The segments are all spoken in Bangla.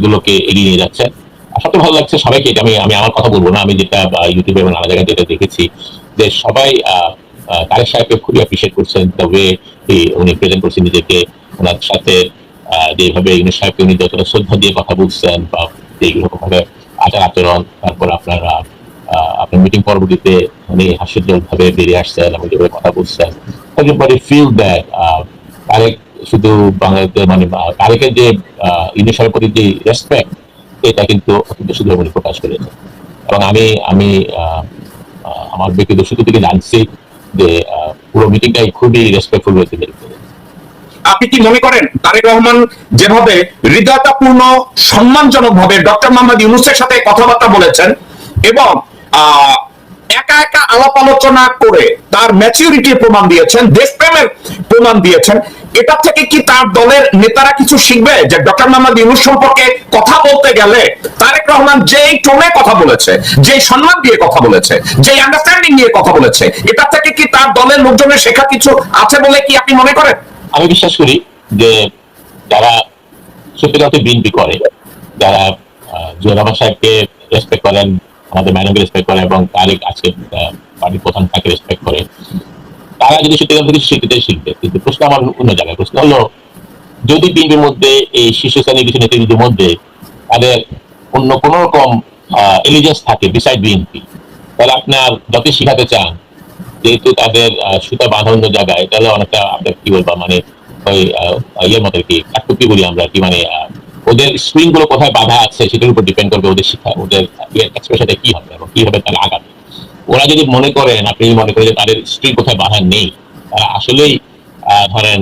কাজগুলোকে এগিয়ে নিয়ে যাচ্ছে। সবচেয়ে ভালো লাগছে সবাইকে এটা আমি আমি আমার কথা বলব না, আমি যেটা ইউটিউবে এবং নানা জায়গায় যেটা দেখেছি যে সবাই তারেক সাহেবকে খুবই অ্যাপ্রিসিয়েট করছেন দ্য ওয়ে উনি প্রেজেন্ট করছেন নিজেকে, ওনার সাথে যেভাবে ইউনুস সাহেবকে উনি যতটা শ্রদ্ধা দিয়ে কথা বলছেন বা এইরকম ভাবে আচার আচরণ, তারপর আপনার আপনার মিটিং পরবর্তীতে উনি হাস্যোজ্জ্বল ভাবে বেরিয়ে আসছেন এবং যেভাবে কথা বলছেন। ফিল দ্যাট তারেক শুধু বাংলাদেশের মানে আহ, তারেকের যে ইউনুস প্রতি যে রেসপেক্ট এটা কিন্তু অত্যন্ত সুন্দর উনি প্রকাশ করেছেন এবং আমি আমি আমার ব্যক্তিগত সূত্র থেকে জানছি যে পুরো মিটিংটাই খুবই রেসপেক্টফুল হয়েছে আপনি কি মনে করেন তারেক রহমান যেভাবে হৃদয়তাপূর্ণ সম্মানজনক ভাবে ডক্টর মোহাম্মদ ইউনুসের সাথে কথাবার্তা বলেছেন এবং একা একা আলাপ আলোচনা করে তার ম্যাচিউরিটির প্রমাণ দিয়েছেন, দেশপ্রেমের প্রমাণ দিয়েছেন। এটা থেকে কি তার দলের নেতারা কিছু শিখবে? যে ডক্টর মোহাম্মদ ইউনুস সম্পর্কে কথা বলতে গেলে তারেক রহমান যেই টোনে কথা বলেছে, যেই সম্মান দিয়ে কথা বলেছে যে আন্ডারস্ট্যান্ডিং নিয়ে কথা বলেছে এটা থেকে কি তার দলের লোকজনের শেখা কিছু আছে বলে কি আপনি মনে করেন? আমি বিশ্বাস করি যে যারা সত্যি অর্থে বিএনপি করে, যারা জিয়া রহমান সাহেবকে রেসপেক্ট করেন আমাদের ম্যাডামকে রেসপেক্ট করে এবং তারেক আজকে পার্টির প্রধান তাকে রেসপেক্ট করে। তারা যদি সত্যি অর্থে কিছু শিখতে শিখবে। কিন্তু প্রশ্ন আমার অন্য জায়গায়। প্রশ্ন হলো, যদি বিএনপির মধ্যে এই শীর্ষস্থানীয় কিছু নেতৃত্বের মধ্যে তাদের অন্য কোন রকম এলিজেন্স থাকে বিসাইড বিএনপি তাহলে আপনার যতই শিখাতে চান, যেহেতু তাদের সুতা বাঁধা অন্য জায়গায়, তাহলে অনেকটা আপনার কি বলব মানে ওই ইয়ের মতো আর কি, কাঠকুপি বলি আমরা কি মানে ওদের স্প্রিংগুলো কোথায় বাধা আছে সেটার উপর ডিপেন্ড করবে ওদের শিক্ষা, ওদের এক্সপ্রেশনটা কি হবে এবং কীভাবে তারা আগাবে ওরা যদি মনে করেন, আপনি যদি মনে করেন যে তাদের স্ত্রী কোথায় বাধা নেই, তারা আসলেই ধরেন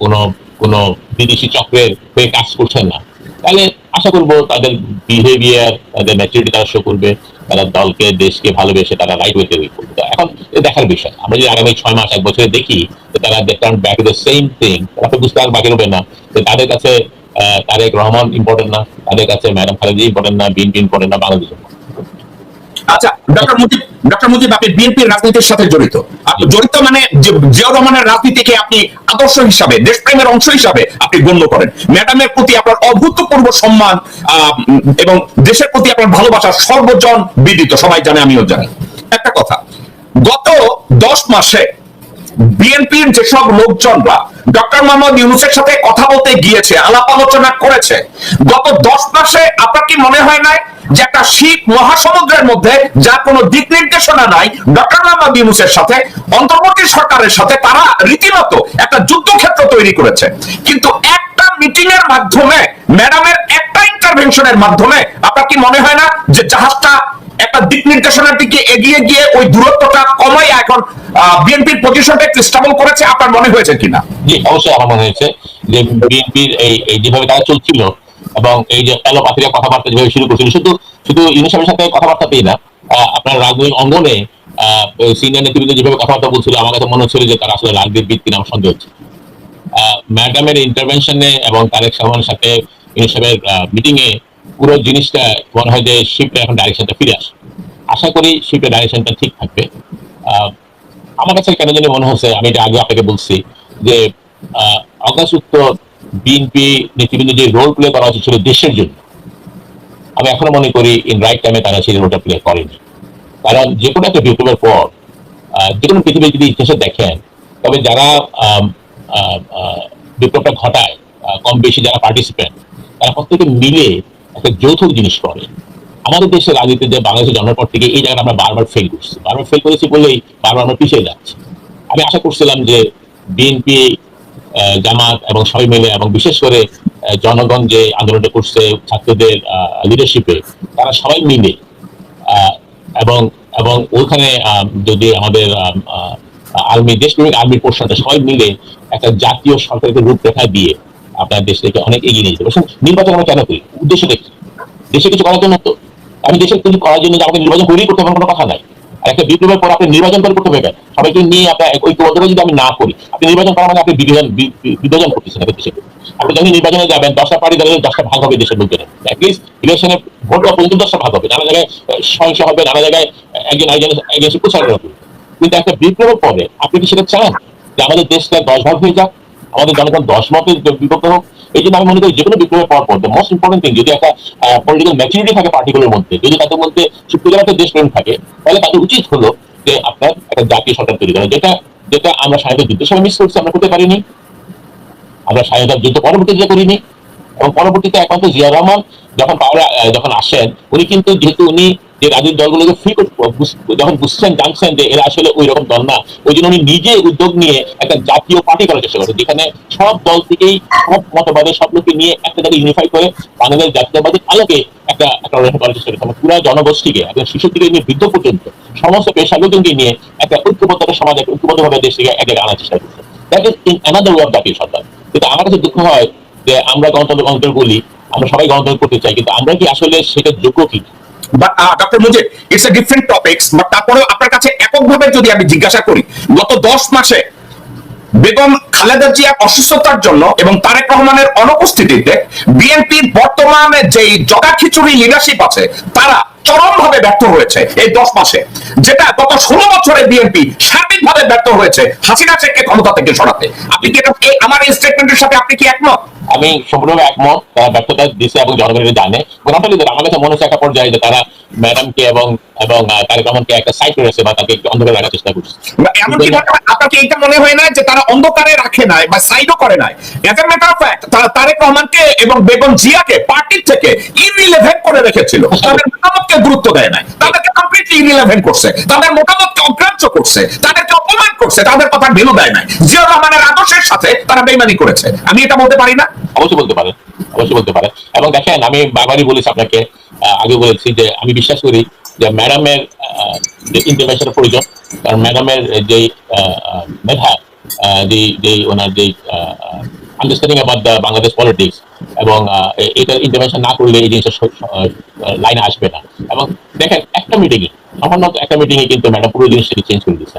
কোনো কোনো বিদেশি চক্রের হয়ে কাজ করছেন না, তাহলে আশা করব তাদের বিহেভিয়ার তাদের ম্যাচুরিটি তারা শো করবে, তারা দলকে, দেশকে ভালোবেসে তারা রাইট ওয়েতে করবে। এখন দেখার বিষয়, আমরা যদি আগামী ছয় মাস, এক বছরে দেখি তারা turn back the same thing তারা তো বুঝতে আর বাকি রবে না তাদের কাছে তারেক রহমান ইম্পর্টেন্ট না তাদের কাছে ম্যাডাম খালেদি ইম্পর্টেন্ট না বিএনপি ইম্পর্টেন্ট না বাংলাদেশ আচ্ছা ডক্টর মুজিব ডক্টর মুজিব আপনি বিএনপির রাজনীতির সাথে জড়িত। জড়িত মানে জিয়াউর রহমানের রাজনীতিকে আপনি আদর্শ হিসাবে দেশপ্রেমের অংশ হিসাবে আপনি গণ্য করেন। ম্যাডামের প্রতি আপনার অভূতপূর্ব সম্মান আহ, এবং দেশের প্রতি আপনার ভালোবাসা সর্বজন বিদিত সবাই জানে আমিও জানি। একটা কথা গত দশ মাসে বিএনপির যেসব লোকজনরা ডক্টর মোহাম্মদ ইউনুসের সাথে কথা বলতে গিয়েছে, আলাপ আলোচনা করেছে, গত দশ মাসে আপনার কি মনে হয় না যে একটা শীত মহাসমুদ্রের মধ্যে যার কোনো দিক নির্দেশনা নাই, ডক্টর মোহাম্মদ ইউনুসের সাথে, অন্তর্বর্তী সরকারের সাথে তারা রীতিমতো একটা যুদ্ধক্ষেত্র তৈরি করেছে। কিন্তু একটা মিটিং এর মাধ্যমে, ম্যাডামের একটা ইন্টারভেনশনের মাধ্যমে আপনার কি মনে হয় না যে জাহাজটা নির্দেশনার দিকে এগিয়ে গিয়ে ওই দূরত্বটা কমাই এখন বিএনপির পজিশনটা একটু স্টেবল করেছে আপনার মনে হয়েছে কিনা? জি অবশ্যই আমার মনে হয়েছে যে বিএনপির এই যেভাবে তারা চলছিল এবং এই যে এলোপাথিরা কথাবার্তা যেভাবে শুরু করছিল শুধু শুধু ইউনিসেফের সাথে কথাবার্তাতেই না আহ, আপনার রাজনৈতিক অঙ্গনে সিনিয়র নেতৃবৃন্দ যেভাবে কথাবার্তা বলছিল আমার কাছে মনে হচ্ছিল যে তারা আসলে রাজনীতিবিদ কিনা আমার সন্দেহ হচ্ছে। ম্যাডামের ইন্টারভেনশনে এবং তারেক সালমানের সাথে ইউনিসেফের মিটিং এ পুরো জিনিসটা মনে হয় যে শিপটা এখন ডাইরেকশনটা ফিরে আসে। আশা করি শিপের ডাইরেকশনটা ঠিক থাকবে। আমার কাছে কেন জানি মনে হচ্ছে, আমি এটা আগে আপনাকে বলছি যে অগাস্ট বিএনপি নেতৃবৃন্দ যে রোল প্লে করা উচিত ছিল দেশের জন্য, আমি এখনও মনে করি ইন রাইট টাইমে তারা সেই রোলটা প্লে করেনি। কারণ যে কোনো একটা বিপ্লবের পর যে কোনো পৃথিবীর যদি ইতিহাসে দেখেন, তবে যারা বিপ্লবটা ঘটায় কম বেশি যারা পার্টিসিপেন্ট তারা প্রত্যেকে মিলে একটা যৌথ জিনিস করে। আমাদের দেশের রাজনীতিতে যে বাংলাদেশে জন্মের পর থেকে এই জায়গাটা আমরা বারবার ফেল করছি। বারবার ফেল করেছি বলেই বারবার আমরা পিছিয়ে যাচ্ছি। আমি আশা করছিলাম যে বিএনপি জামাত এবং সবাই মিলে এবং বিশেষ করে জনগণ যে আন্দোলনটা করছে ছাত্রদের লিডারশিপে তারা সবাই মিলে এবং এবং ওইখানে আহ, যদি আমাদের আর্মি দেশপ্রেমিক আর্মির পোর্শনটা সবাই মিলে একটা জাতীয় সরকারকে রূপরেখা দিয়ে আপনার দেশ থেকে অনেক এগিয়ে নিয়ে যেতে। নির্বাচন আমরা কেন করি? উদ্দেশ্যটা কি? দেশে কিছু করার জন্য তো আমি দেশের কিছু করার জন্য আমাকে নির্বাচন করেই করতে হবে কোনো কথা নাই। আর একটা বিপ্লবের পর আপনি নির্বাচন করে করতে পারবেন সবাইকে নিয়ে আপনার ঐক্যবদ্ধভাবে যদি আমি না করি, আপনি নির্বাচন করা মানে আপনি বিভাজন বিভাজন করতেছেন একটা দেশে। আপনি যখন নির্বাচনে যাবেন, দশটা পার্টি দলের দশটা ভাগ হবে দেশের লোকজনের। অ্যাটলিস্ট ইলেকশনে ভোট পর্যন্ত দশটা ভাগ হবে। নানা জায়গায় সহিংস হবে, নানা জায়গায় একজন এগেন্সে প্রচারণা করবে কিন্তু একটা বিপ্লবের পরে আপনি কি সেটা চান? যে আমাদের দেশটা দশ ভাগ হয়ে যাক আমাদের জনগণ দশ মতে বিভক্ত হোক, এই জন্য আমি মনে করি যে কোনো বিপ্লবের পর পর মোস্ট ইম্পর্টেন্ট থিং যদি একটা পলিটিক্যাল ম্যাচুরিটি থাকে পার্টিগুলোর মধ্যে, যদি তাদের মধ্যে সত্যিকার দেশপ্রেম থাকে, তাহলে তাদের উচিত হলো যে আপনার একটা জাতীয় সরকার তৈরি করা, যেটা যেটা আমরা স্বাধীনতা যুদ্ধের সময় মিস করছি, আমরা করতে পারিনি। আমরা স্বাধীনতা যুদ্ধ পরবর্তীতে করিনি, এবং পরবর্তীতে একমাত্র জিয়া রহমান যখন পাওয়ারে যখন আসেন, উনি কিন্তু যেহেতু উনি যে রাজনৈতিক দলগুলোকে ফ্রি যখন বুঝছেন, জানছেন যে এরা আসলে ওই রকম দল না ওই জন্য উনি নিজে উদ্যোগ নিয়ে একটা জাতীয় পার্টি করার চেষ্টা করেন, যেখানে সব দল থেকেই সব মতবাদের সব লোককে নিয়ে একটা জায়গায় ইউনিফাই করে বাংলাদেশ জাতীয়বাদী আলোকে একটা একটা অর্গানাইজেশন করার চেষ্টা করেন। পুরো জনগোষ্ঠীকে, একদম শিশু থেকে নিয়ে বৃদ্ধ পর্যন্ত, সমস্ত পেশা লোকজনকে নিয়ে একটা ঐক্যবদ্ধতা, সমাজ একটা ঐক্যবদ্ধভাবে দেশ থেকে এক আনার চেষ্টা করছে। That is in another way of জাতীয় সরকার। কিন্তু আমার কাছে দুঃখ হয় যে আমরা গণতন্ত্র গণতন্ত্র বলি, আমরা সবাই গণতন্ত্র করতে চাই, কিন্তু আমরা কি আসলে সেটা যোগ্য কি? বাট তারপরেও আপনার কাছে এককভাবে যদি আমি জিজ্ঞাসা করি, গত দশ মাসে বেগম খালেদা জিয়ার অসুস্থতার জন্য এবং তারেক রহমানের অনুপস্থিতিতে বিএনপির বর্তমানে যেই জগা খিচুড়ি লিডারশিপ আছে, তারা চরমভাবে ব্যর্থ হয়েছে এই দশ মাসে। যেটা গত ষোলো বছরে বিএনপি সার্বিকভাবে ব্যর্থ হয়েছে হাসিনা শেখকে ক্ষমতা থেকে সরাতে। আপনি কি আমার এই স্টেটমেন্টের সাথে আপনি কি একমত? আমি সম্পূর্ণ একমত, তারা ব্যর্থতা দিছে এবং জনগণের জানে। নট আমার কাছে মনে হচ্ছে একটা পর্যায়ে যে তারা ম্যাডামকে এবং এবং একটা সাইড করেছে বা তাকে অন্ধকারে রাখার চেষ্টা করছে। এমনকি আপনার কি এটা মনে হয় না যে তারা অন্ধকারে রাখে নাই বা সাইডও করে নাই। As a matter of fact তারা তারেক রহমানকে এবং বেগম জিয়াকে পার্টির থেকে ইররিলেভেন্ট করে রেখেছিল। তাদের মতামতকে গুরুত্ব দেয় নাই। তাদেরকে কমপ্লিটলি ইররিলেভেন্ট করছে। তাদের মতামতকে অগ্রাহ্য করছে। তাদেরকে অপমান করছে। তাদের কথা ভ্যালু দেয় নাই। জিয়া রহমানের আদর্শের সাথে তারা বেইমানি করেছে। আমি এটা বলতে পারি না? অবশ্যই বলতে পারে অবশ্যই বলতে পারে এবং দেখেন আমি বারবারই বলেছি আপনাকে আগে বলেছি যে আমি বিশ্বাস করি যে ম্যাডামের যে ইন্টারভেশনের প্রয়োজন। কারণ ম্যাডামের যে মেধা যে ওনার যে understanding about the Bangladesh politics এবং এটা ইন্টারভেশন না করলে এই জিনিসটা লাইনে আসবে না। এবং দেখেন, একটা মিটিংয়ে সামান্য একটা মিটিংয়ে কিন্তু ম্যাডাম পুরো জিনিসটাকে চেঞ্জ করে দিচ্ছে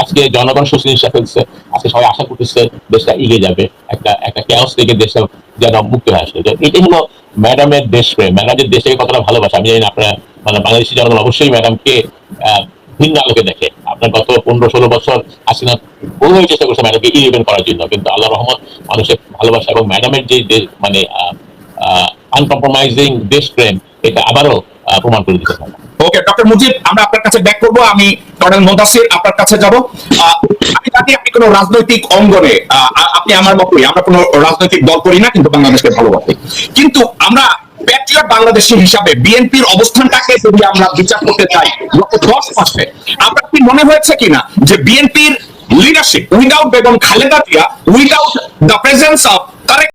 আজকে জনগণ সুচিকিৎসা ফেলছে আজকে সবাই আশা করতেছে দেশটা এগিয়ে যাবে একটা একটা ক্যাওস থেকে দেশটা যেন মুক্ত হয়ে আসবে এটাই হলো ম্যাডামের দেশপ্রেম। ম্যাডাম যে দেশটাকে কতটা ভালোবাসে আমি জানি না আপনারা মানে বাংলাদেশি জনগণ অবশ্যই ম্যাডামকে ভিন্ন আলোকে দেখে। আপনার গত পনেরো ষোলো বছর হাসিনা বহুভাবে চেষ্টা করছে ম্যাডামকে ইলিভেন করার জন্য কিন্তু আল্লাহ রহমত মানুষের ভালোবাসা এবং ম্যাডামের যে মানে আনকম্প্রোমাইজিং দেশ দেশপ্রেম এটা আবারও প্রমাণ করে দিতে পারে ওকে ডক্টর মুজিব আমরা আপনার কাছে ব্যাক করব। আমি কর্নেল মোদাসির আপনার কাছে যাব। আমি জানি আপনি কোনো রাজনৈতিক অঙ্গনে আপনি আমার মতোই, আমরা কোনো রাজনৈতিক দল করি না, কিন্তু বাংলাদেশকে ভালোবাসি। কিন্তু আমরা প্যাট্রিয়ট হিসাবে বিএনপির অবস্থানটাকে যদি আমরা বিচার করতে চাই দশ মাসে আপনার কি মনে হয়েছে কিনা যে বিএনপির leadership without Begum Khaleda Zia without the presence of Tarique